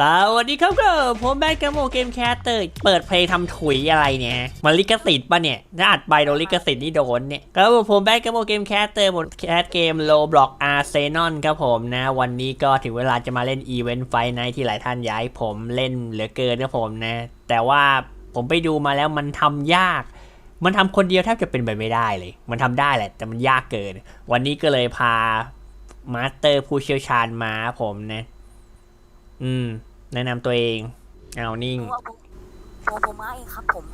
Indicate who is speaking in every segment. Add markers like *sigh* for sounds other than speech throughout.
Speaker 1: สวัสดีครับก็ผมแบงค์กมโมเกมแคสเตอร์เปิดเพลงทำถุยอะไรเนี่ยมันลิขสิทธิ์ปะเนี่ยถ้าอัดไปโดนลิขสิทธิ์นี่โดนเนี่ยครับผมแบงค์กมโมเกมแคสเตอร์ผมแคสเกมโลบล็อกอาร์เซนอลครับผมนะ วันนี้ก็ถึงเวลาจะมาเล่นอีเวนต์ไฟไนที่หลายท่านย้ายผมเล่นเหลือเกินนะผมนะ แต่ว่าผมไปดูมาแล้วมันทำยาก มันทำคนเดียวแทบจะเป็นไปไม่ได้เลย มันทำได้แหละแต่มันยากเกิน วันนี้ก็เลยพามาสเตอร์ผู้เชี่ยวชาญมาผมนะ อืม แนะนำตัวเอง เอานิ่ง
Speaker 2: ผมผมผมมาเองครับผม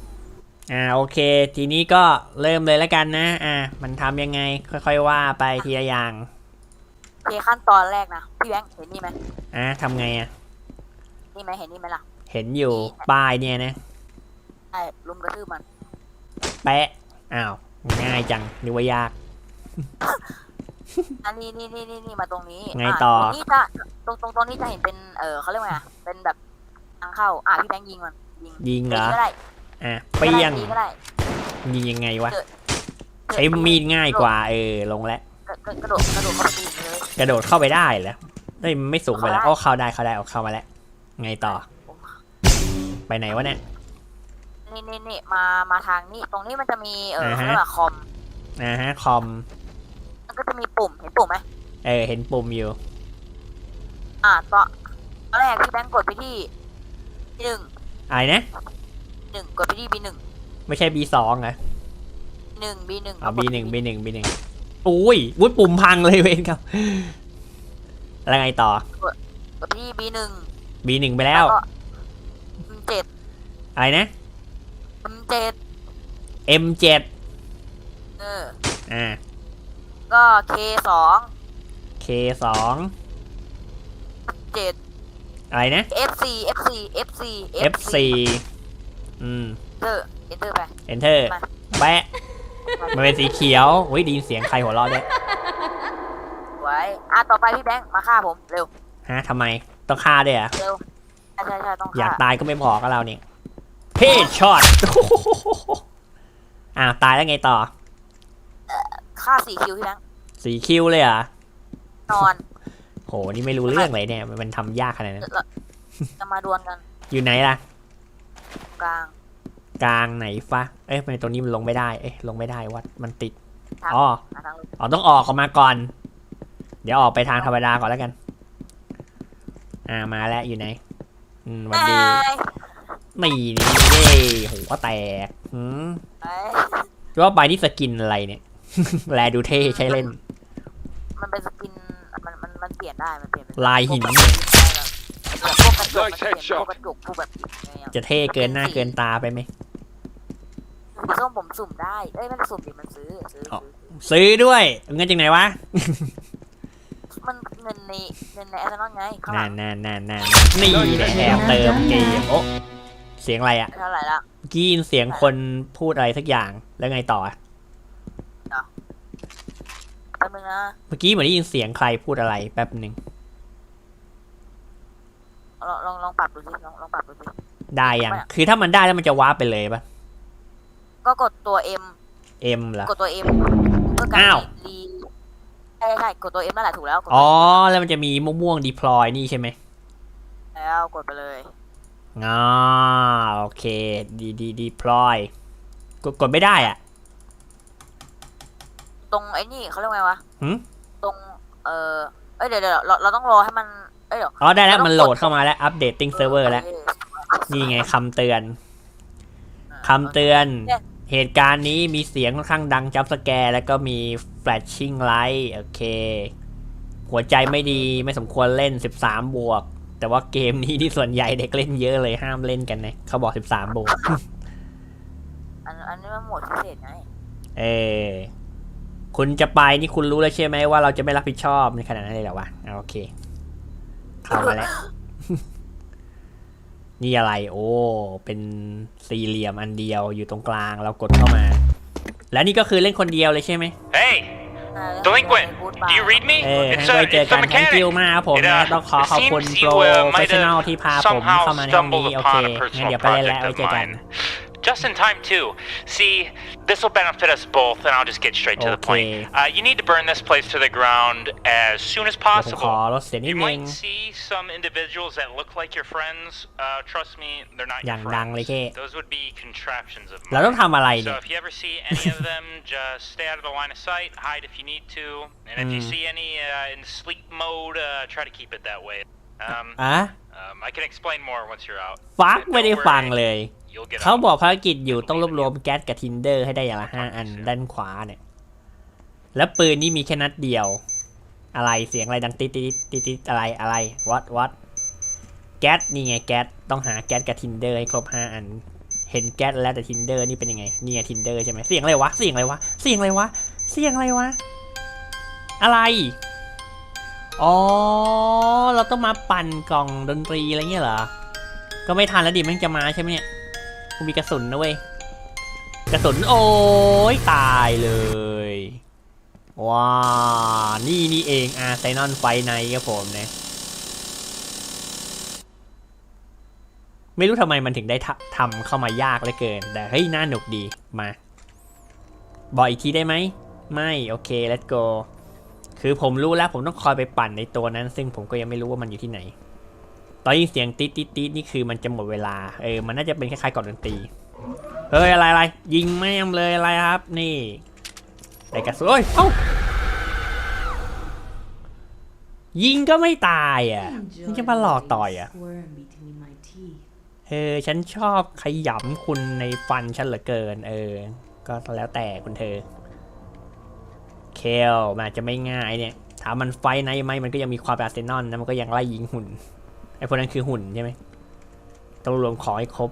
Speaker 1: อ่าโอเค ทีนี้ก็เริ่มเลยแล้วกันนะ อ่า มันทำยังไง ค่อยๆว่าไปทีละอย่าง
Speaker 2: โอเคขั้นตอนแรกนะพี่แบงค์เห็นนี่ไหม
Speaker 1: อ่าทำไงอะ
Speaker 2: นี่ไหมเห็นนี่ไหมล่ะ
Speaker 1: เห็นอยู่ป้ายเนี่ยนะ
Speaker 2: ไอ้ลุมกระทืบมัน
Speaker 1: แปะอ้าวง่ายจังนึกว่ายาก
Speaker 2: อันนี้นี่นี่นี่นี่มาตรงนี้
Speaker 1: ไงต่อ
Speaker 2: ตรงนี้จะตรงตรงตรงนี้จะเห็นเป็นเออเขาเรียกว่าไงอะเป็นแบบทางเข้า อะพี่แบงค์ยิงมันยิง
Speaker 1: ยิงเหรอ
Speaker 2: ตีก็ได้
Speaker 1: อะเปี้ยง
Speaker 2: ตีก็ได้
Speaker 1: ยิงยังไงวะ
Speaker 2: เออ
Speaker 1: ใช้มีดง่ายกว่า เออ ลงแล้ว
Speaker 2: กระกระกระโดดกระโดดเข้าไปตีเลย
Speaker 1: กระโดดเข้าไปได้เหรอเฮ้ยมันไม่สูงไปแล้ว
Speaker 2: เข้าได้
Speaker 1: โอ้เข้าได้เข้าได้เอาเข้ามาแล้ว ไงต่อ ไปไหนวะเนี่ย
Speaker 2: นี่นี่นี่มามาทางนี้ ตรงนี้มันจะมีเออ
Speaker 1: อ่าฮะ
Speaker 2: เขาเรียกว่าคอม
Speaker 1: อ่าฮะ คอม
Speaker 2: มัน ก็จะมีปุ่มเห็นปุ่มไหม
Speaker 1: เออเห็นปุ่มอยู่
Speaker 2: อ่าตอนตอนแรกพี่แบงค์กดไปที่หนึ่ง
Speaker 1: อะไรนะ
Speaker 2: หนึ่งกดไปที่ B หนึ่ง
Speaker 1: ไม่ใช่ B2 เหรอ
Speaker 2: หนึ่ง B หนึ่ง
Speaker 1: อ๋อ B1 B1 B1 อุ้ยวุ้ยปุ่มพังเลยเวนครับ แล้วไงต่อ
Speaker 2: กดไปที่ B หนึ่ง
Speaker 1: B1 ไปแล้ว
Speaker 2: ก็ M7
Speaker 1: อะไรนะ
Speaker 2: M7
Speaker 1: M7
Speaker 2: เออ
Speaker 1: อ่า
Speaker 2: ก็ K2
Speaker 1: K2
Speaker 2: 7
Speaker 1: อะไรนะ
Speaker 2: FC FC FC
Speaker 1: F4 อืม
Speaker 2: เตอร์ enter ไป
Speaker 1: Enter
Speaker 2: มา
Speaker 1: แปะมันเป็นสีเขียวอุ้ยไดีเสียงใครหัวเราะด้วย
Speaker 2: ไว้อะต่อไปพี่แบงค์มาฆ่าผมเร็ว
Speaker 1: ฮะทำไมต้องฆ่าด้วยอะ
Speaker 2: เร็วใช่ใช่ใช่ต้อง
Speaker 1: อยา
Speaker 2: ฆ่าก
Speaker 1: ตายก็ไม่พอกับเราเนี่ยเพศช็อต อ้าวตายแล้วไงต่อ
Speaker 2: ฆ่าสี่คิวพี่แบงค์
Speaker 1: สีคิวเลยเหรอะ
Speaker 2: นอน
Speaker 1: โหนี่ไม่รู้เรื่องเลยเนี่ย มันทำยากขนาดนั้น
Speaker 2: จะจะมาดวลกัน
Speaker 1: อยู่ไหนล่ะ
Speaker 2: กลาง
Speaker 1: กลางไหนฟะ เอ้ยทำไมตรงนี้มันลงไม่ได้ เอ้ยลงไม่ได้วัดมันติด
Speaker 2: ทาง
Speaker 1: อ๋อ
Speaker 2: หาทางลง
Speaker 1: อ๋อต้องออกออกมาก่อน เดี๋ยวออกไปทางธรรมดาก่อนแล้วกัน อ่ามาแล้วอยู่ไหน อืมหวันดี
Speaker 2: เอ้ย
Speaker 1: นี่นี่เย้หัวแตกหืม
Speaker 2: เอ้ย
Speaker 1: ว่าไปที่สกินอะไรเนี่ย แลดูเท่ใช้เล่น
Speaker 2: มันเป็นสกินมันมันมันเปลี่ยนได้ มันเปลี่ยนเป็น
Speaker 1: ลายหิน
Speaker 2: พวกพวกกระจกมันเปลี่ยนพวกกระจกพวกแบบไงอะ
Speaker 1: จะเท่เกินหน้าเกินตาไปไหม
Speaker 2: สีส้มผมสุ่มได้ เอ้ยไมันสุ่มดิมันซื้อซื้อ
Speaker 1: อ๋อ
Speaker 2: ซื้อ
Speaker 1: ซื้อด้วยเงินจากไหนวะ
Speaker 2: มันเงินในเงินในแอสเซนอลไงข้างห
Speaker 1: นา
Speaker 2: ลั
Speaker 1: น
Speaker 2: ง
Speaker 1: นานนานนานนี่แหละแอบเติมเกมโอ้เสียงอะไรอะ
Speaker 2: เท่าไหร่ละ
Speaker 1: เมื่อกี้ยินเสียงคนพูดอะไรสักอย่างแล้วไงต่ออะ
Speaker 2: แป๊บนึงนะ
Speaker 1: เมื่อกี้เหมือนได้ยินเสียงใครพูดอะไรแป๊บหนึ่ง
Speaker 2: ลองลองลองปรับดูสิลองลองปรับดูสิ
Speaker 1: ได้ยัง
Speaker 2: ไม่อะ
Speaker 1: คือถ้ามันได้แล้วมันจะว้าร์ปไปเลยปะ
Speaker 2: ก็กดตัว M
Speaker 1: เอ็มเหรอ
Speaker 2: กดตัว M เพื่อการ
Speaker 1: อ้าว
Speaker 2: รีใช่ใช่กดตัว M นั่นแหละถูกแล้วกด
Speaker 1: อ๋อแล้วมันจะมีม่วงๆ deploy นี่ใช่ไหม
Speaker 2: แล้วกดไปเลย
Speaker 1: อ๋อโอเค ดีดี deploy กดกดไม่ได้อะ
Speaker 2: ตรงไอ้นี่เขาเรียกว่าไงวะ
Speaker 1: หืม
Speaker 2: ตรง เออเอ้ยเดี๋ยวเดี๋ยวเราเราต้องรอให้มัน เอ้ยเดี๋ยว
Speaker 1: อ๋อได้แล้ว
Speaker 2: เราต้อง
Speaker 1: มันโหลด
Speaker 2: กด
Speaker 1: เข้ามาแล้ว updating server แล้ว
Speaker 2: เออ
Speaker 1: นี่ไงคำเตือน
Speaker 2: อ่า
Speaker 1: คำเตือน เหตุการณ์นี้มีเสียงค่อนข้างดังจับสแกร์แล้วก็มี flashing light โอเค หัวใจไม่ดีไม่สมควรเล่น 13 บวก แต่ว่าเกมนี้ที่ส่วนใหญ่เด็กเล่นเยอะเลยห้ามเล่นกันนะเขาบอก 13 บวก
Speaker 2: อันอันนี้มันโหมดพิเศษไง
Speaker 1: เออ คุณจะไปนี่คุณรู้แล้วใช่ไหมว่าเราจะไม่รับผิดชอบในขนาดนั้นเลยเหรอวะอะโอเคเข้ามาแล้ว นี่อะไร โอ้เป็นสี่เหลี่ยมอันเดียวอยู่ตรงกลางเรากดเข้ามา แล้วนี่ก็คือเล่นคนเดียวเลยใช่ไหม
Speaker 3: Hey, delinquent, do you read me?
Speaker 1: เออ
Speaker 3: It's
Speaker 1: งั้น
Speaker 3: a,
Speaker 1: ไปเจอ
Speaker 3: it's
Speaker 1: กั
Speaker 3: the
Speaker 1: น thank you
Speaker 3: mechanic.
Speaker 1: มากครับผม
Speaker 3: It,
Speaker 1: นะ
Speaker 3: uh,
Speaker 1: ต้องขอขอบคุณ
Speaker 3: seems
Speaker 1: โปร
Speaker 3: you, uh,
Speaker 1: เฟช
Speaker 3: might
Speaker 1: ชั่นอล
Speaker 3: have
Speaker 1: ที่พาผม
Speaker 3: somehow
Speaker 1: เข้ามาในห้องนี้
Speaker 3: stumbled
Speaker 1: โอเค
Speaker 3: upon a
Speaker 1: งั้น
Speaker 3: personal
Speaker 1: เดี๋ยวไปเล่นแล้ว
Speaker 3: project
Speaker 1: ไว้
Speaker 3: of
Speaker 1: เจอกัน
Speaker 3: mine. just in time too. See, this will benefit us both, and I'll just get straight to the point.
Speaker 1: Okay.
Speaker 3: Uh, you need to burn this place to the ground as soon as
Speaker 1: เดี๋ยวผมขอ
Speaker 3: possible.
Speaker 1: ลดเสียงนิด
Speaker 3: You
Speaker 1: นึง
Speaker 3: might see some individuals that look like your friends. Uh, trust me, they're not
Speaker 1: อย่า
Speaker 3: your
Speaker 1: งดังเลย
Speaker 3: friends.
Speaker 1: แค่
Speaker 3: Those would be contraptions of
Speaker 1: เราต้อง
Speaker 3: mine.
Speaker 1: ทำอะไร
Speaker 3: So
Speaker 1: เนี่ย
Speaker 3: if you ever see any of them, *laughs* just stay out of the line of sight, hide if you need to, and if you
Speaker 1: Mm.
Speaker 3: see any uh, in sleep mode, uh, try to keep it that way. Um,
Speaker 1: อ่ะ
Speaker 3: um, I can explain more once you're out.
Speaker 1: ฟัก
Speaker 3: And
Speaker 1: ไม่ได้
Speaker 3: don't
Speaker 1: ฟัง
Speaker 3: worry,
Speaker 1: เลย
Speaker 3: You'll get
Speaker 1: เขา
Speaker 3: out.
Speaker 1: บอกภารกิจอยู่ต้องรวบรวมแก๊สกับทินเดอร์ให้ได้อย่างละห้าอันด้านขวาเนี่ย แล้วปืนนี่มีแค่นัดเดียว อะไรเสียงอะไรดังติดติดติดติดอะไรอะไรวัดวัดแก๊สนี่ไงแก๊สต้องหาแก๊สกับทินเดอร์ให้ครบห้าอัน เห็นแก๊สแล้วแต่ทินเดอร์นี่เป็นยังไงนี่ไงทินเดอร์ใช่ไหมเสียงอะไรวะเสียงอะไรวะเสียงอะไรวะเสียงอะไรวะ อะไรอ๋อ เราต้องมาปั่นกล่องดนตรีอะไรเงี้ยเหรอ ก็ไม่ทันแล้วดิมันจะมาใช่ไหมเนี่ย กูมีกระสุนนะเว้ย กระสุนโอ้ยตายเลย ว้า นี่นี่เองอาร์ไซนอนไฟในครับผมนะ ไม่รู้ทำไมมันถึงได้ทำเข้ามายากเหลือเกิน แต่เฮ้ยน่าหนุกดี มา บอกอีกทีได้ไหม ไม่ โอเค let's go คือผมรู้แล้วผมต้องคอยไปปั่นในตัวนั้น ซึ่งผมก็ยังไม่รู้ว่ามันอยู่ที่ไหน อนยินเสียงตีดตีดตีดนี่คือมันจะหมดเวลา เออ มันน่าจะเป็นคล้ายๆก่อนดนตรี เฮ้ยอะไรอะไรยิงแม่มเลยอะไรครับ นี่ไอ้กระสุนเอ้ย เอ้า ยิงก็ไม่ตายอะมันจะมาหลอกต่อยอะ เออ ฉันชอบขยำคุณในฟันฉันเหลือเกิน เออ ก็แล้วแต่คุณเธอ เคลมันอาจจะไม่ง่ายเนี่ย ถามมันไฟในไหมมันก็ยังมีความเป็นอาร์เซนอลนะ มันก็ยังไล่ยิงหุ่น ไอ้พวกนั้นคือหุ่นใช่ไหมต้องรวมของให้ครบ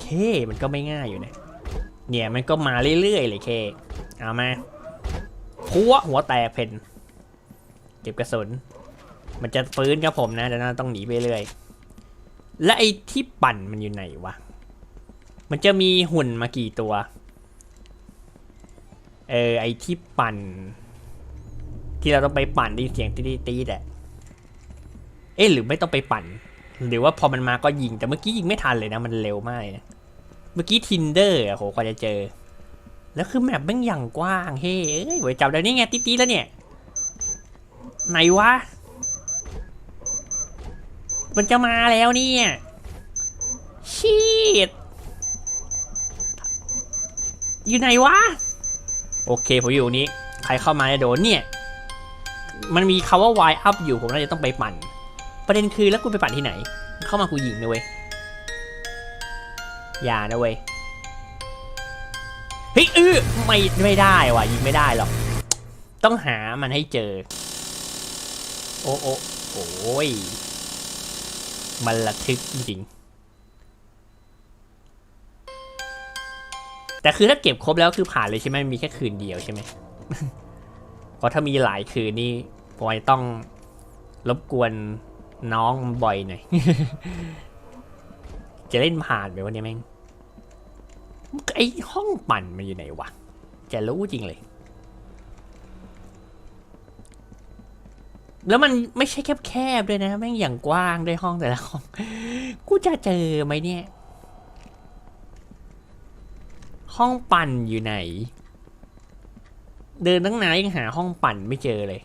Speaker 1: เคมันก็ไม่ง่ายอยู่นะเนี่ยมันก็มาเรื่อยๆเลยเคเอามาพัวหัวแตกเพนเก็บกระสุน มันจะฟื้นครับผมนะแต่น่าต้องหนีไปเรื่อยและไอ้ที่ปั่นมันอยู่ไหนวะมันจะมีหุ่นมากี่ตัว เออไอ้ที่ปั่น ที่เราต้องไปปั่นได้เสียงตีดตีดๆอะ เอ๊ะหรือไม่ต้องไปปั่น หรือว่าพอมันมาก็ยิง แต่เมื่อกี้ยิงไม่ทันเลยนะมันเร็วมากเลยนะเมื่อกี้ทินเดอร์อะโหกว่าจะเจอ แล้วคือแมปแม่งอย่างกว้างเฮ้ยเอ้ยไว้จับได้นี่ไงติ๊ดแล้วเนี่ย ไหนวะ มันจะมาแล้วเนี่ยชีดอยู่ไหนวะ โอเคผมอยู่นี้ ใครเข้ามาจะโดนเนี่ย มันมีคาว่า Y up อยู่ผมน่าจะต้องไปปั่น ประเด็นคือแล้วกูไปปั่นที่ไหน เข้ามากูยิงนะเว้ยอย่านะเว้ยเฮ้ยเออไม่ไม่ได้ว่ะยิงไม่ได้หรอก ต้องหามันให้เจอ โอ้โอ้โอ้ยมันระทึกจริงแต่คือถ้าเก็บครบแล้วคือผ่านเลยใช่ไหมมีแค่คืนเดียวใช่ไหมเพราะถ้ามีหลายคืนนี่ปอยต้องรบกวน น้องบ่อยหน่อย จะเล่นผ่านไปวันนี้แม่งไอห้องปั่นมันอยู่ไหนวะ จะรู้จริงเลย แล้วมันไม่ใช่แคบๆด้วยนะแม่งอย่างกว้างด้วยห้องแต่ละห้อง กูจะเจอไหมเนี่ย ห้องปั่นอยู่ไหน เดินตั้งนานยังหาห้องปั่นไม่เจอเลย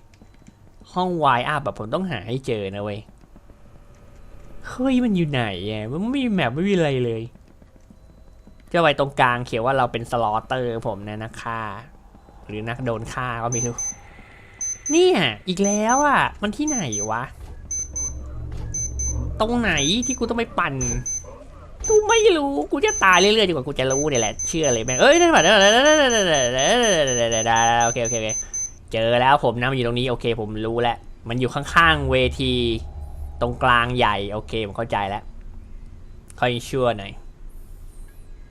Speaker 1: ห้องวายอัพแบบผมต้องหาให้เจอนะเว้ย เฮ้ยมันอยู่ไหนอะมันไม่มีแมปไม่มีอะไรเลยจะไว้ตรงกลางเขียนว่าเราเป็นสลอเตอร์ผมนะนักฆ่า หรือนักโดนฆ่าก็ไม่รู้นี่ยอีกแล้วอะ มันที่ไหนวะ ตรงไหนที่กูต้องไปปั่น กูไม่รู้ กูจะตายเรื่อยๆดีกว่ากูจะรู้เนี่ยแหละ เชื่อเลยแม่เอ้ยได้ป่ะได้ป่ะได้ได้ได้ได้ได้ได้โอเคโอเคโอเคเจอแล้วผมนะมันอยู่ตรงนี้โอเคผมรู้แล้ว มันอยู่ข้างๆเวที ตรงกลางใหญ่โอเคผมเข้าใจแล้วค่อยชั่วหน่อย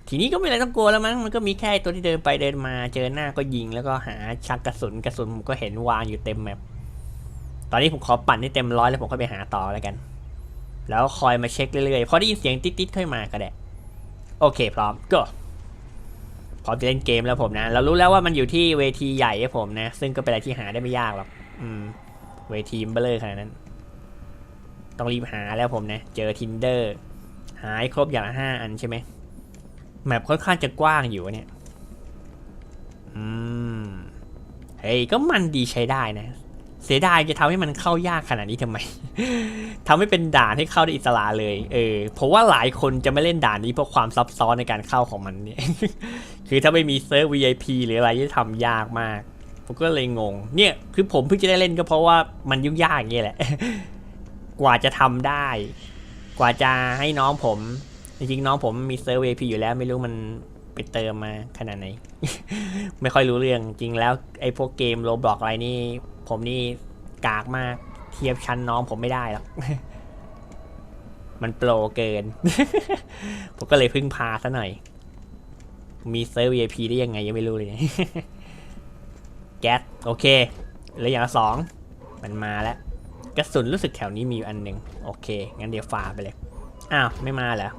Speaker 1: ทีนี้ก็ไม่อะไรต้องกลัวแล้วมั้งมันก็มีแค่ตัวที่เดินไปเดินมาเจอหน้าก็ยิงแล้วก็หาชักกระสุนกระสุนผมก็เห็นวางอยู่เต็มแมปตอนนี้ผมขอปั่นให้เต็มร้อยแล้วผมก็ไปหาต่อแล้วกัน แล้วคอยมาเช็คเรื่อยๆพอได้ยินเสียงติ๊ดๆค่อยมาก็ได้โอเคพร้อมก็พร้อมจะเล่นเกมแล้วผมนะ เรารู้แล้วว่ามันอยู่ที่เวทีใหญ่ให้ผมนะ ซึ่งก็เป็นอะไรที่หาได้ไม่ยากหรอกอืม เวทีเบลเลอร์ขนาดนั้น ต้องรีบหาแล้วผมนะ เจอทินเดอร์หายครบอย่างละห้าอันใช่ไหมแมปค่อนข้างจะกว้างอยู่เนี่ย อืม เฮ้ย ก็มันดีใช้ได้นะ เสียดายจะทำให้มันเข้ายากขนาดนี้ทำไม ทำให้เป็นด่านให้เข้าได้อิสระเลย เออ เพราะว่าหลายคนจะไม่เล่นด่านนี้เพราะความซับซ้อนในการเข้าของมันเนี่ย คือถ้าไม่มีเซิร์ฟ VIP หรืออะไรจะทำยากมาก ผมก็เลยงง เนี่ย คือผมเพิ่งจะได้เล่นก็เพราะว่ามันยุ่งยากอย่างเงี้ยแหละ กว่าจะทำได้ กว่าจะให้น้องผม จริงๆน้องผมมีเซิร์ฟ VIP อยู่แล้วไม่รู้มันไปเติมมาขนาดไหน ไม่ค่อยรู้เรื่องจริงแล้วไอ้พวกเกมโรบล็อกอะไรนี่ ผมนี่กากมากเทียบชั้นน้องผมไม่ได้หรอก มันโปรเกิน ผมก็เลยพึ่งพาซะหน่อย มีเซิร์ฟ VIP ได้ยังไงยังไม่รู้เลยแก๊สโอเคเลืออย่างละสอง มันมาแล้ว กระสุนรู้สึกแถวนี้มีอยู่อันหนึ่งโอเค งั้นเดี๋ยวฟาไปเลย อ้าว ไม่มาเหรอ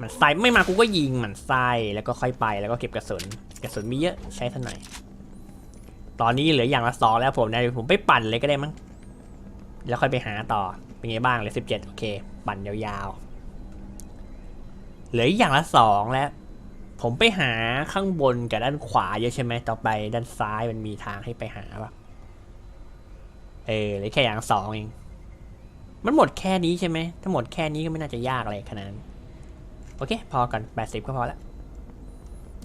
Speaker 1: มันไส้ไม่มากูก็ยิงมันไส้แล้วก็ค่อยไปแล้วก็เก็บกระสุน กระสุนมีเยอะใช้ท่าหน่อยตอนนี้เหลืออย่างละสองแล้วผมนะเดี๋ยผมไปปั่นเลยก็ได้มั้งแล้วค่อยไปหาต่อเป็นไงบ้างเลือสิบเจ็ดโอเค ปั่นยาวๆเหลืออย่างละสองแล้ว ผมไปหาข้างบนกับด้านขวาเยอะใช่ไหมต่อไปด้านซ้ายมันมีทางให้ไปหาปะ เออหลือแค่อย่างสองเอง มันหมดแค่นี้ใช่ไหม ถ้าหมดแค่นี้ก็ไม่น่าจะยากอะไรขนาดนั้นโอเค พอก่อนแปดสิบก็พอละ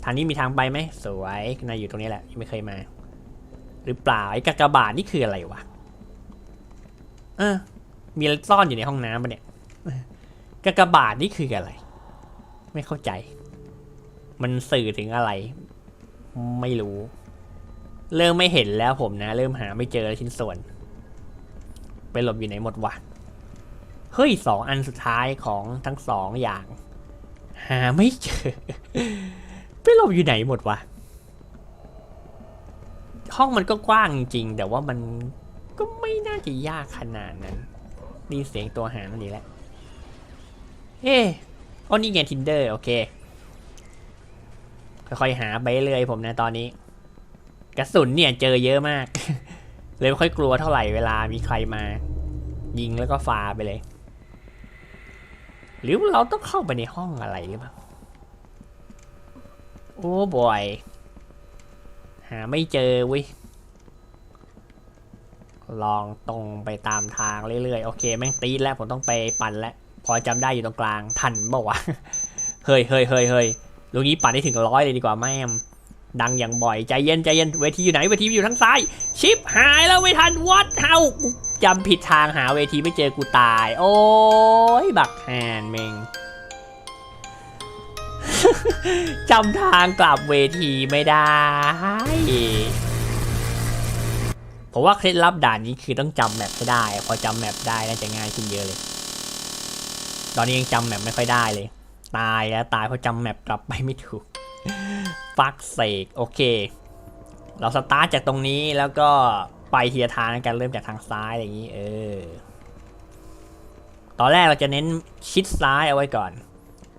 Speaker 1: ทางนี้มีทางไปไหม สวยนายอยู่ตรงนี้แหละ ยังไม่เคยมา หรือเปล่า ไอ้กากบาทนี่คืออะไรวะเออมีอะไรซ่อนอยู่ในห้องน้ำปะเนี่ยกากบาทนี่คืออะไร ไม่เข้าใจ มันสื่อถึงอะไร ไม่รู้ เริ่มไม่เห็นแล้วผมนะ เริ่มหาไม่เจอชิ้นส่วน ไปหลบอยู่ไหนหมดวะ เฮ้ยสองอันสุดท้ายของทั้งสองอย่าง หาไม่เจอ ไปหลบอยู่ไหนหมดวะ ห้องมันก็กว้างจริง แต่ว่ามันก็ไม่น่าจะยากขนาดนั้นนี่เสียงตัวหานั่นนี่แหละเอ๊อ๋อนี่ไงทินเดอร์โอเค ค่อยๆหาไปเรื่อยผมนะตอนนี้ กระสุนเนี่ยเจอเยอะมาก เลยไม่ค่อยกลัวเท่าไหร่เวลามีใครมา ยิงแล้วก็ฟาไปเลย หรือเราต้องเข้าไปในห้องอะไรหรือเปล่าโอ้บอยหาไม่เจอเว้ยลองตรงไปตามทางเรื่อยๆ โอเค แม่งตีแล้วผมต้องไปปั่นแล้วพอจำได้อยู่ตรงกลางทันบอกว่าเฮ้ยเฮ้ยเฮ้ยเฮ้ยลูกนี้ปั่นได้ถึงร้อยเลยดีกว่าแม่ ดังอย่างบ่อยใจเย็นใจเย็นเวทีอยู่ไหนเวทีอยู่ทางซ้าย ชิปหายแล้วไม่ทันวัดเฮาจำผิดทางหาเวทีไม่เจอกูตาย โอ้ยบักแฮนเมงจำทางกลับเวทีไม่ได้ ผมว่าเคล็ดลับด่านนี้คือต้องจำแมปให้ได้ พอจำแมปได้น่าจะง่ายขึ้นเยอะเลย ตอนนี้ยังจำแมปไม่ค่อยได้เลย ตายแล้วตายเพราะจำแมปกลับไปไม่ถูก ฟักเสกโอเค เราสตาร์ทจากตรงนี้แล้วก็ไปเทีละทางกันเริ่มจากทางซ้ายอะไรอย่างนี้ เออ ตอนแรกเราจะเน้นชิดซ้ายเอาไว้ก่อน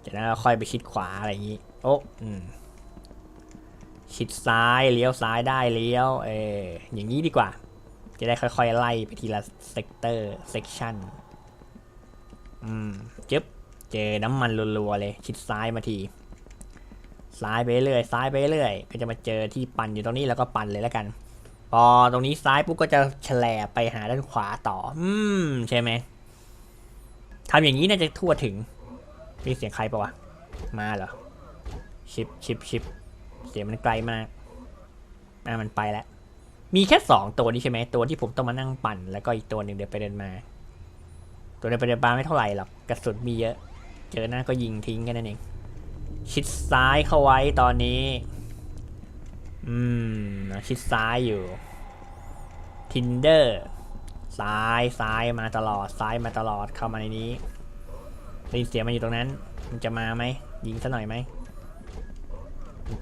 Speaker 1: จากนั้นเราค่อยไปชิดขวาอะไรอย่างนี้ โอ้อืมชิดซ้ายเลี้ยวซ้ายได้เลี้ยว เอออย่างนี้ดีกว่า จะได้ค่อยๆไล่ไปทีละเซกเตอร์เซกชันอืมจึ๊บเจอน้ำมันรัวๆเลย ชิดซ้ายมาที ซ้ายไปเรื่อยซ้ายไปเรื่อยก็จะมาเจอที่ปั่นอยู่ตรงนี้แล้วก็ปั่นเลยแล้วกัน พอตรงนี้ซ้ายปุ๊บก็จะแฉลบไปหาด้านขวาต่อ อืมใช่ไหมทำอย่างนี้น่าจะทั่วถึง มีเสียงใครปะวะ มาเหรอ ชิปชิปชิปเสียงมันไกลมากอะมันไปแล้ว มีแค่สองตัวนี้ใช่ไหมตัวที่ผมต้องมานั่งปั่น แล้วก็อีกตัวหนึ่งเดินไปเดินมา ตัวเดินไปเดินมาไม่เท่าไหร่หรอก กระสุนมีเยอะ เจอหน้าก็ยิงทิ้งแค่นั้นเอง ชิดซ้ายเข้าไว้ตอนนี้ อืมชิดซ้ายอยู่ Tinder ซ้ายซ้ายมาตลอดซ้ายมาตลอดเข้ามาในนี้ได้ยินเสียงมันอยู่ตรงนั้น มันจะมาไหมยิงซะหน่อยไหม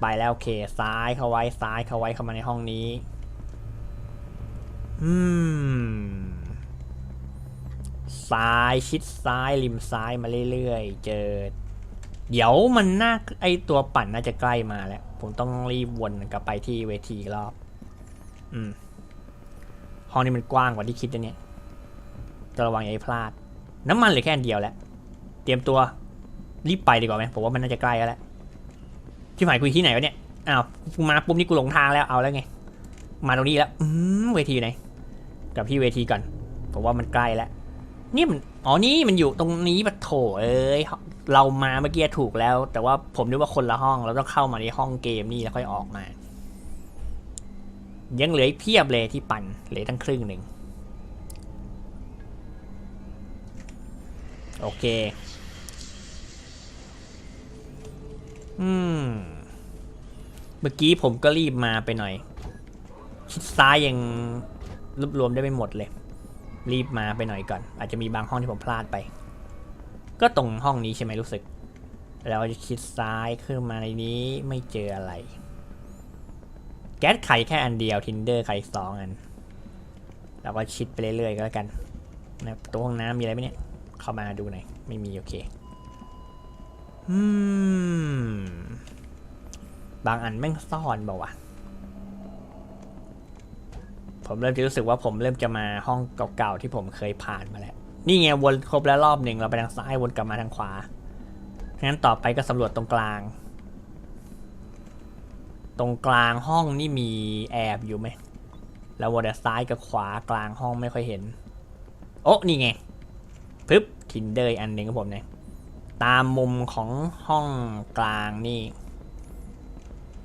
Speaker 1: ไปแล้วโอเค ซ้ายเข้าไว้ซ้ายเข้าไว้เข้ามาในห้องนี้ อืมซ้ายชิดซ้ายริมซ้ายมาเรื่อยๆ เจอ เดี๋ยวมันน่าไอตัวปั่นน่าจะใกล้มาแล้ว ผมต้องรีบวนกลับไปที่เวทีอีกรอบ อืม ห้องนี้มันกว้างกว่าที่คิดนะเนี่ยจะระวังอย่าให้พลาด น้ำมันเหลือแค่อันเดียวแล้ว เตรียมตัว รีบไปดีกว่าไหมผมว่ามันน่าจะใกล้แล้วแหละที่หมายกูอยู่ที่ไหนวะเนี่ย อ้าวกูมาปุ๊บนี่กูหลงทางแล้วเอาแล้วไง มาตรงนี้แล้ว อืมเวทีอยู่ไหนกลับที่เวทีก่อน ผมว่ามันใกล้แล้ว นี่มัน อ๋อ นี่มันอยู่ตรงนี้ปะโถเอ้ย เรามาเมื่อกี้ถูกแล้ว แต่ว่าผมนึกว่าคนละห้อง เราต้องเข้ามาในห้องเกมนี่แล้วค่อยออกมา ยังเหลืออีกเพียบเลยที่ปั่นเหลือตั้งครึ่งหนึ่งโอเค อืม เมื่อกี้ผมก็รีบมาไปหน่อย ชิดซ้ายยังรวบรวมได้ไม่หมดเลย รีบมาไปหน่อยก่อน อาจจะมีบางห้องที่ผมพลาดไป ก็ตรงห้องนี้ใช่ไหมรู้สึก แล้วจะชิดซ้ายขึ้นมาในนี้ไม่เจออะไร แก๊สไข่แค่อันเดียวทินเดอร์ไข่สองอัน แล้วก็ชิดไปเรื่อยๆก็แล้วกันนะตรงห้องน้ำมีอะไรไหมเนี่ย เข้ามาดูหน่อย ไม่มีโอเคอืมบางอันแม่งซ่อนเปล่าะผมเริ่มจะรู้สึกว่าผมเริ่มจะมาห้องเก่าๆที่ผมเคยผ่านมาแล้ว นี่ไงวนครบแล้วรอบหนึ่งเราไปทางซ้ายวนกลับมาทางขวา งั้นต่อไปก็สำรวจตรงกลาง ตรงกลางห้องนี่มีแอบอยู่ไหมแล้ววนแต่ซ้ายกับขวากลางห้องไม่ค่อยเห็น โอ้นี่ไงปึ๊บทินเดอร์อันหนึ่งของผมเนี่ยตามมุมของห้องกลางนี่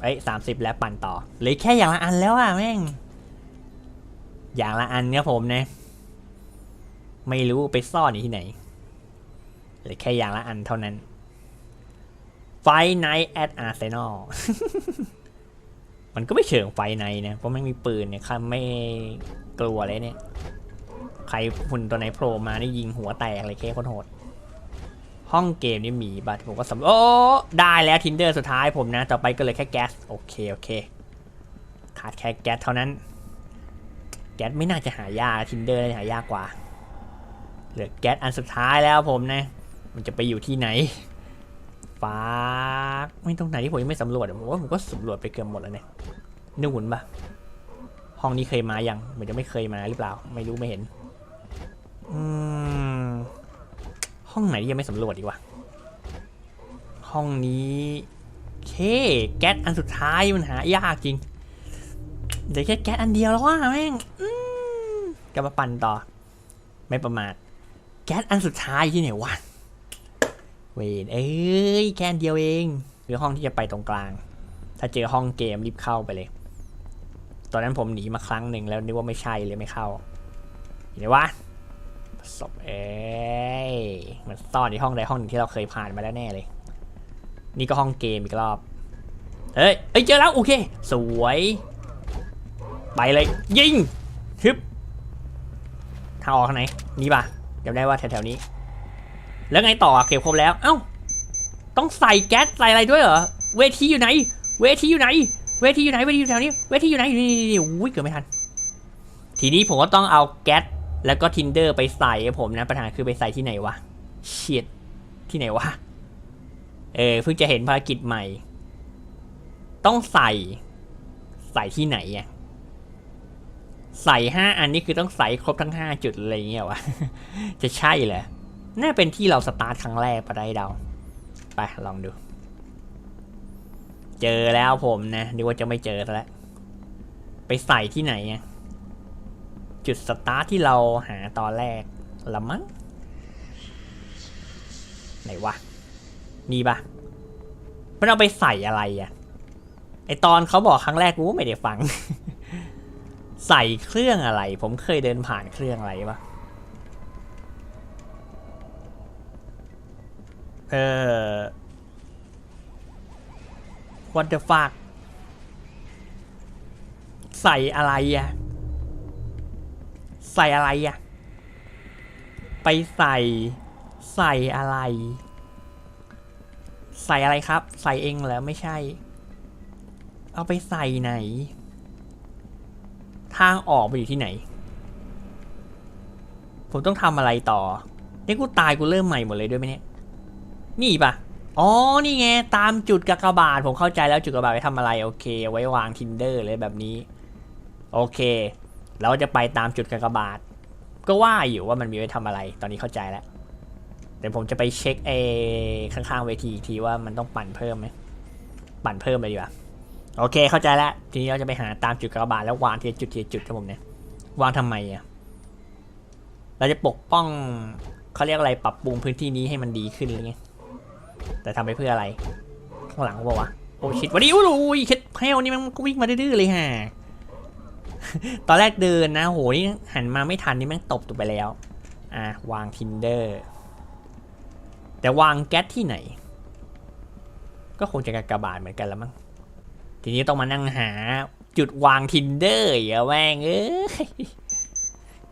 Speaker 1: เอ้ยสามสิบแล้วปั่นต่อเหลือแค่อย่างละอันแล้วอะแม่ง อย่างละอันเนี่ยผมเนะ ไม่รู้ไปซ่อนอยู่ที่ไหนเหลือแค่อย่างละอันเท่านั้น ไฟไนท์แอดอาร์เซนอลมันก็ไม่เชิงไฟไนนะ เพราะไม่มีปืนเนี่ยข้าไม่กลัวเลยเนี่ย ใครหุ่นตัวไหนโผล่มานี่ยิงหัวแตกเลยแค่คนโหด ห้องเกมนี่มีบัตรผมก็สำโอ้ ได้แล้วทินเดอร์สุดท้ายผมนะ ต่อไปก็เลยแค่แก๊ส โอเค โอเค ขาดแค่แก๊สเท่านั้น แก๊สไม่น่าจะหายากทินเดอร์น่าจะหายากกว่า เหลือแก๊สอันสุดท้ายแล้วผมนะ มันจะไปอยู่ที่ไหนฟ้าไม่ตรงไหนที่ผมยังไม่สำรวจผมว่าผมก็สำรวจไปเกือบหมดแล้วเนี่ยนู่นปะห้องนี้เคยมายังเหมือนจะไม่เคยมาหรือเปล่า ไม่รู้ไม่เห็น อืม ห้องไหนที่ยังไม่สำรวจดีกว่า ห้องนี้เคแก๊สอันสุดท้ายมันหายากจริงเดี๋ยวแค่แก๊สอันเดียวแล้วว่าแม่งกลับมาปั่นต่อ ไม่ประมาท แก๊สอันสุดท้ายที่ไหนวะ เวนเอ้ย แค่เดียวเองหรือห้องที่จะไปตรงกลาง ถ้าเจอห้องเกมรีบเข้าไปเลย ตอนนั้นผมหนีมาครั้งหนึ่งแล้วนึกว่าไม่ใช่เลยไม่เข้าเห็นวะศพเอ้ยมันซ่อนในห้องใดห้องหนึ่งที่เราเคยผ่านมาแล้วแน่เลย นี่ก็ห้องเกมอีกรอบ เฮ้ยเอ้ยเจอแล้วโอเค สวย ไปเลย ยิงฮึบทางออกทางไหน นี่ป่ะ จำได้ว่าแถวๆนี้ แล้วไงต่อเก็บครบแล้ว เอ้า ต้องใส่แก๊สใส่อะไรด้วยเหรอ เวทีอยู่ไหน เวทีอยู่ไหน เวทีอยู่ไหน เวทีอยู่แถวนี้ เวทีอยู่ไหนอยู่นี่นี่นี่อุ้ยเกือบไม่ทัน ทีนี้ผมก็ต้องเอาแก๊สแล้วก็ tinder ไปใส่ผมนะ ปัญหาคือไปใส่ที่ไหนวะเชียดที่ไหนวะ เออ เพิ่งจะเห็นภารกิจใหม่ ต้องใส่ ใส่ที่ไหนอะ ใส่ห้าอันนี้คือต้องใส่ครบทั้งห้าจุดอะไรเงี้ยวะจะใช่เหรอน่าเป็นที่เราสตาร์ทครั้งแรกปะได้เดาไปลองดู เจอแล้วผมนะนึกว่าจะไม่เจอซะแล้วไปใส่ที่ไหนอะจุดสตาร์ทที่เราหาตอนแรกละมั้งไหนวะนี่ปะมันเอาไปใส่อะไรอะไอตอนเขาบอกครั้งแรกกูไม่ได้ฟัง ใส่เครื่องอะไร ผมเคยเดินผ่านเครื่องอะไรปะเออ what the fuck ใส่อะไรอะใส่อะไรอะไปใส่ใส่อะไร ใส่อะไรครับ ใส่เองเหรอไม่ใช่ เอาไปใส่ไหน ทางออกไปอยู่ที่ไหน ผมต้องทำอะไรต่อนี่กูตายกูเริ่มใหม่หมดเลยด้วยไหมเนี่ย นี่ปะอ๋อ นี่ไง ตามจุดกากบาท ผมเข้าใจแล้วจุดกากบาทไปทำอะไร โอเค ไว้วางทินเดอร์เลยแบบนี้ โอเค เราจะไปตามจุดกากบาท ก็ว่าอยู่ว่ามันมีไว้ทำอะไร ตอนนี้เข้าใจแล้วเดี๋ยวผมจะไปเช็คเอข้างๆเวทีอีกทีว่ามันต้องปั่นเพิ่มไหมปั่นเพิ่มเลยดีกว่า โอเคเข้าใจแล้ว ทีนี้เราจะไปหาตามจุดกระบาดแล้ววางทีจุดทีจุดครับผมเนี่ยวางทำไมอะเราจะปกป้องเขาเรียกอะไรปรับปรุงพื้นที่นี้ให้มันดีขึ้นหรือไงแต่ทำไปเพื่ออะไร ข้างหลังบอกว่าวะโอ้ชิดวันนี้อุ้ยคิดแพลวนี่มันก็วิ่งมาดื้อเลยฮะตอนแรกเดินนะโหนี่หันมาไม่ทันนี่แม่งตบตัวไปแล้ว อะวางทินเดอร์แต่วางแก๊สที่ไหน ก็คงจะกากบาทเหมือนกันแล้วมั้ง ทีนี้ต้องมานั่งหาจุดวางทินเดอร์อย่าแม่งเอ้ย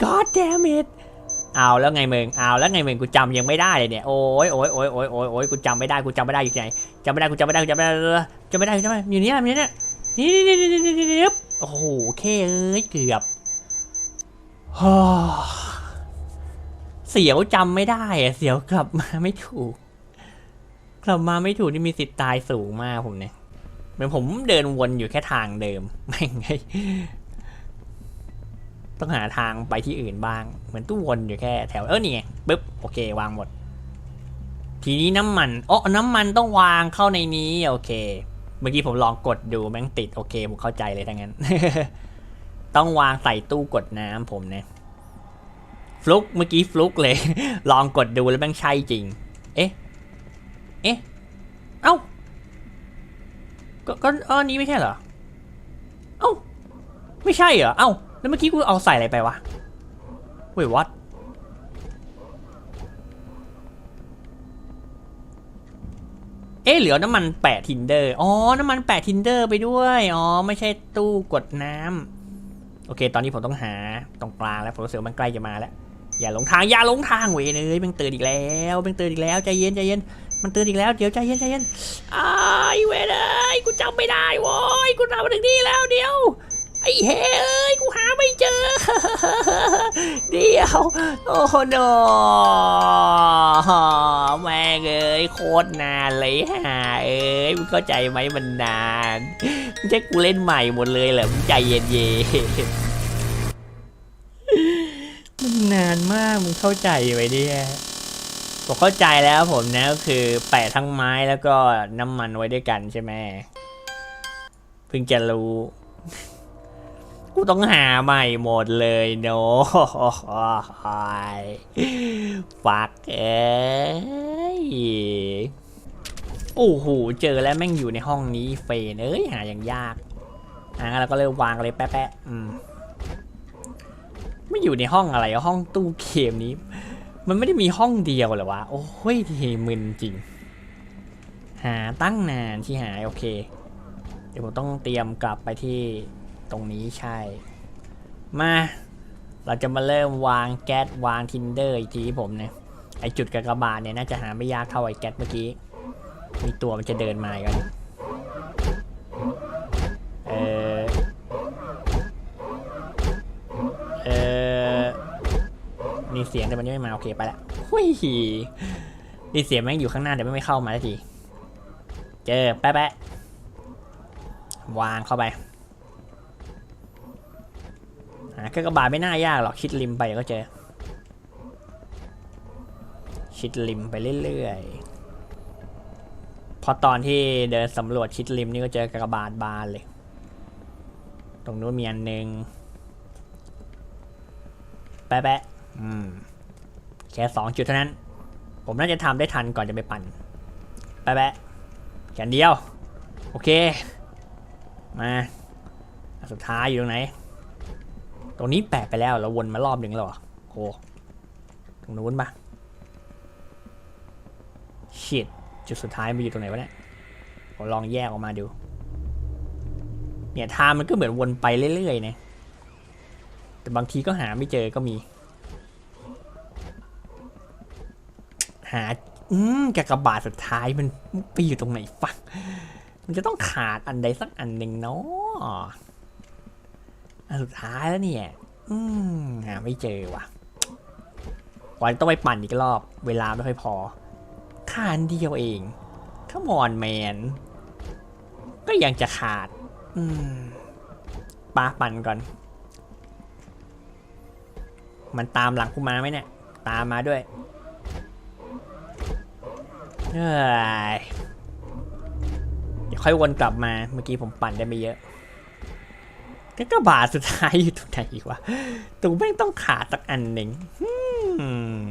Speaker 1: God damn it เอาแล้วไงมึงเอาแล้วไงมึงกูจำยังไม่ได้เลยเนี่ยโอ้ยโอ้ยโอ้ยโอ้ยโอ้ยโอ้ยกูจำไม่ได้กูจำไม่ได้อยู่ที่ไหนจำไม่ได้กูจำไม่ได้กูจำไม่ได้จำไม่ได้จำไม่ได้อยู่นี่อยู่เนี่ยนี่นี่นี่นี่นี่นี่นี่โอ้โหแค่เอ้ยเกือบฮ่าเสียวจำไม่ได้อะเสียวกลับมาไม่ถูก กลับมาไม่ถูกนี่มีสิทธิ์ตายสูงมากผมเนี่ย เหมือนผมเดินวนอยู่แค่ทางเดิมไม่งไงต้องหาทางไปที่อื่นบ้าง เหมือนตู้วนอยู่แค่แถวเออนี่ไงปึ๊บโอเควางหมด ทีนี้น้ำมันอ๋อน้ำมันต้องวางเข้าในนี้โอเค เมื่อกี้ผมลองกดดูแม่งติดโอเคผมเข้าใจเลยทั้งนั้น ต้องวางใส่ตู้กดน้ำผมเนี่ยฟลุกเมื่อกี้ฟลุกเลย ลองกดดูแล้วแม่งใช่จริง เอ๊ะ เอ๊ะ เอ้า ก็ก็ออนี้ไม่ใช่เหรอ เอ้า ไม่ใช่เหรอ เอ้า แล้วเมื่อกี้กูเอาใส่อะไรไปวะเว้ยวัดเอ๊ะเหลือน้ำมันแปะทินเดอร์ อ๋อ น้ำมันแปะทินเดอร์ไปด้วย อ๋อ ไม่ใช่ตู้กดน้ำ โอเค ตอนนี้ผมต้องหาตรงกลางแล้ว ผมรู้สึกว่ามันใกล้จะมาแล้ว อย่าหลงทาง อย่าหลงทางเว้ยเลยมันเตือนอีกแล้วมันเตือนอีกแล้ว ใจเย็น ใจเย็น มันเตือนอีกแล้ว เดี๋ยวใจเย็นใจเย็นไอ้เว้ยเลยกูจำไม่ได้โว้ยกูตามาถึงนี่แล้วเดี๋ยว ไอ้เฮ้ยกูหาไม่เจอ เดี๋ยว โอ้โนแม่เอ้ยโคตรนานเลยฮะเอ้ยมึงเข้าใจไหมมันนานมึงจะกูเล่นใหม่หมดเลยเหรอมึงใจเย็นเย็นมันนานมากมึงเข้าใจไหมเนี่ย ผมเข้าใจแล้วผมนะก็คือแปะทั้งไม้แล้วก็น้ำมันไว้ด้วยกันใช่ไหมเพิ่งจะรู้ กูต้องหาใหม่หมดเลยโนฟักเอ้ยโอ้โหเจอแล้วแม่งอยู่ในห้องนี้เฟนเอ้ยหาอย่างยากอะงั้นเราก็เลยวางเลยแปะๆอืมไม่อยู่ในห้องอะไรห้องตู้เกมนี้ มันไม่ได้มีห้องเดียวเหรอวะ โอ้ยทีมึนจริง หาตั้งนานที่หายโอเค เดี๋ยวผมต้องเตรียมกลับไปที่ตรงนี้ใช่ มา เราจะมาเริ่มวางแก๊สวางทินเดอร์อีกทีผมเนี่ยไอจุดกากบาทเนี่ยน่าจะหาไม่ยากเท่าไอแก๊สเมื่อกี้ มีตัวมันจะเดินมาอีกันเอีเสียงแต่มันยังไม่มาโอเคไปละหุยนี่เสียงแม่งอยู่ข้างหน้าแต่ไม่เข้ามาสักที เจอแปะแปะวางเข้าไปหากากบาทไม่น่ายากหรอกชิดริมไปก็เจอ ชิดริมไปเรื่อยๆ พอตอนที่เดินสำรวจชิดริมนี่ก็เจอกากบาทบานเลย ตรงนู้นมีอันหนึ่งแปะแปะ แค่สองจุดเท่านั้น ผมน่าจะทำได้ทันก่อนจะไปปั่นแปะแปะแค่อันเดียว โอเค มาสุดท้ายอยู่ตรงไหน ตรงนี้แปะไปแล้วเราวนมารอบหนึ่งแล้วเหรอโอตรงนู้นปะชิดจุดสุดท้ายมันอยู่ตรงไหนวะเนี่ยผมลองแยกออกมาดู เนี่ยทางมันก็เหมือนวนไปเรื่อยๆนี่ยแต่บางทีก็หาไม่เจอก็มีา อืมกากบาทสุดท้ายมันไปอยู่ตรงไหนฟังมันจะต้องขาดอันใดสักอันหนึ่งเนาะอันสุดท้ายแล้วเนี่ย อืมหาไม่เจอว่ะวันต้องไปปั่นอีกรอบ เวลาไม่ค่อยพอขาดอันเดียวเองขมอนแมน ก็ยังจะขาด อืมปาปั่นก่อน มันตามหลังกูมาไหมเนี่ย ตามมาด้วย เฮ้ยเดี๋ยวค่อยวนกลับมา เมื่อกี้ผมปั่นได้ไม่เยอะก็กระบาดสุดท้ายอยู่ตรงไหนอีกวะตรงแม่งต้องขาดสักอันหนึ่งม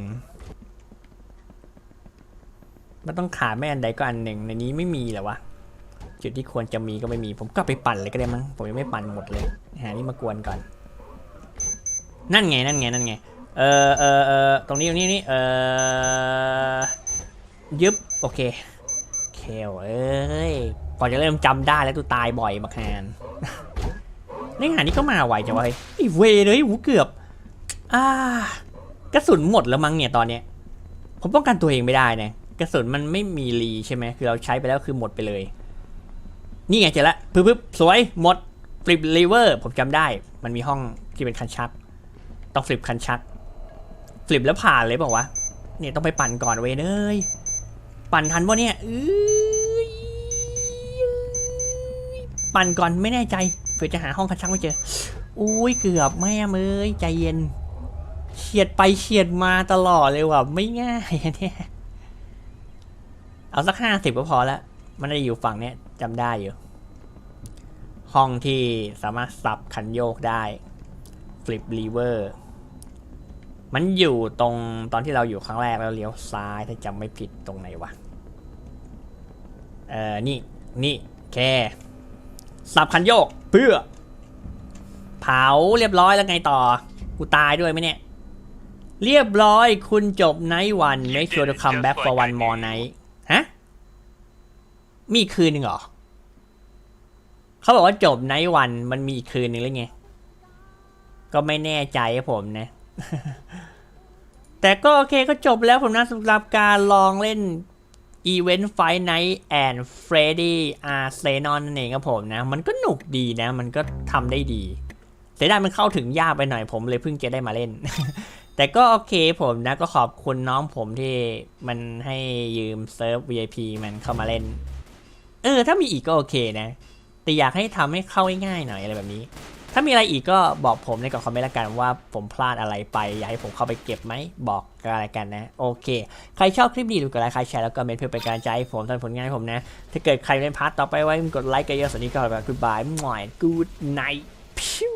Speaker 1: มันต้องขาดไม่อันใดก็อันหนึ่งในนี้ไม่มีเหรอวะ จุดที่ควรจะมีก็ไม่มี ผมก็ไปปั่นเลยก็ได้มั้ง ผมยังไม่ปั่นหมดเลย หานี่มากวนก่อน นั่นไง นั่นไง นั่นไง เออเออเออตรงนี้ตรงนี้นี่ เออยึบ โอเคเคลเอ้ยก่อนจะเริ่มจำได้แล้วตูตายบ่อยมาแคนในงานนี้ก็มาไวจังวะเฮ้ยไอ้เวเลยหูเกือบ อ่ากระสุนหมดแล้วมั้งเนี่ยตอนเนี้ย ผมป้องกันตัวเองไม่ได้นะกระสุนมันไม่มีรีใช่ไหมคือเราใช้ไปแล้วคือหมดไปเลย นี่ไงเจอละปึ๊บปึ๊บสวยหมดฟลิปลีเวอร์ผมจำได้ มันมีห้องที่เป็นคันชัก ต้องฟลิปคันชักฟลิปแล้วผ่านเลยบอกว่าวะเนี่ยต้องไปปั่นก่อนเว้ยเอ้ย ปั่นทันปะเนี่ยปั่นก่อนไม่แน่ใจเผื่อจะหาห้องคันชักไม่เจอ อุ้ยเกือบแม่เอ้ยใจเย็นเฉียดไปเฉียดมาตลอดเลยว่ะไม่ง่ายเนี่ยเอาสักห้าสิบก็พอละมันจะอยู่ฝั่งเนี้ยจำได้อยู่ ห้องที่สามารถสับคันโยกได้ฟลิปลีเวอร์ มันอยู่ตรงตอนที่เราอยู่ครั้งแรกแล้วเลี้ยวซ้ายถ้าจำไม่ผิดตรงไหนวะ เออนี่นี่แค่สับคันโยกเพื่อ เผาเรียบร้อยแล้วไงต่อ กูตายด้วยไหมเนี่ย เรียบร้อยคุณจบไนท์วัน make sure to come back for one more night ฮะ มีคืนหนึ่งเหรอ เขาบอกว่าจบไนท์วันมันมีอีกคืนหนึ่งหรือไง ก็ไม่แน่ใจครับผมนะ แต่ก็โอเคก็จบแล้วผมนะสำหรับการลองเล่น Event Fight Night and Freddy Arsenal นั่นเองครับผมนะ มันก็หนุกดีนะ มันก็ทำได้ดีเสียดายมันเข้าถึงยากไปหน่อยผมเลยเพิ่งจะได้มาเล่น แต่ก็โอเคผมนะก็ขอบคุณน้องผมที่มันให้ยืมเซิร์ฟ VIP มันเข้ามาเล่น เออ ถ้ามีอีกก็โอเคนะ แต่อยากให้ทำให้เข้าง่ายๆหน่อยอะไรแบบนี้ ถ้ามีอะไรอีกก็บอกผมในกล่องคอมเมนต์ละกันว่าผมพลาดอะไรไป อยากให้ผมเข้าไปเก็บไหมบอกกันอะไรกันนะ โอเค ใครชอบคลิปนี้ดูกดไลค์ใครแชร์แล้วก็เมนเพื่อเป็นกำลังใจให้ผมทำผลงานให้ผมนะ ถ้าเกิดใครเล่นพาร์ทต่อไปไว้กดไลค์กันเยอะสวัสดีก็แบบ goodbye หน่อย good night พิว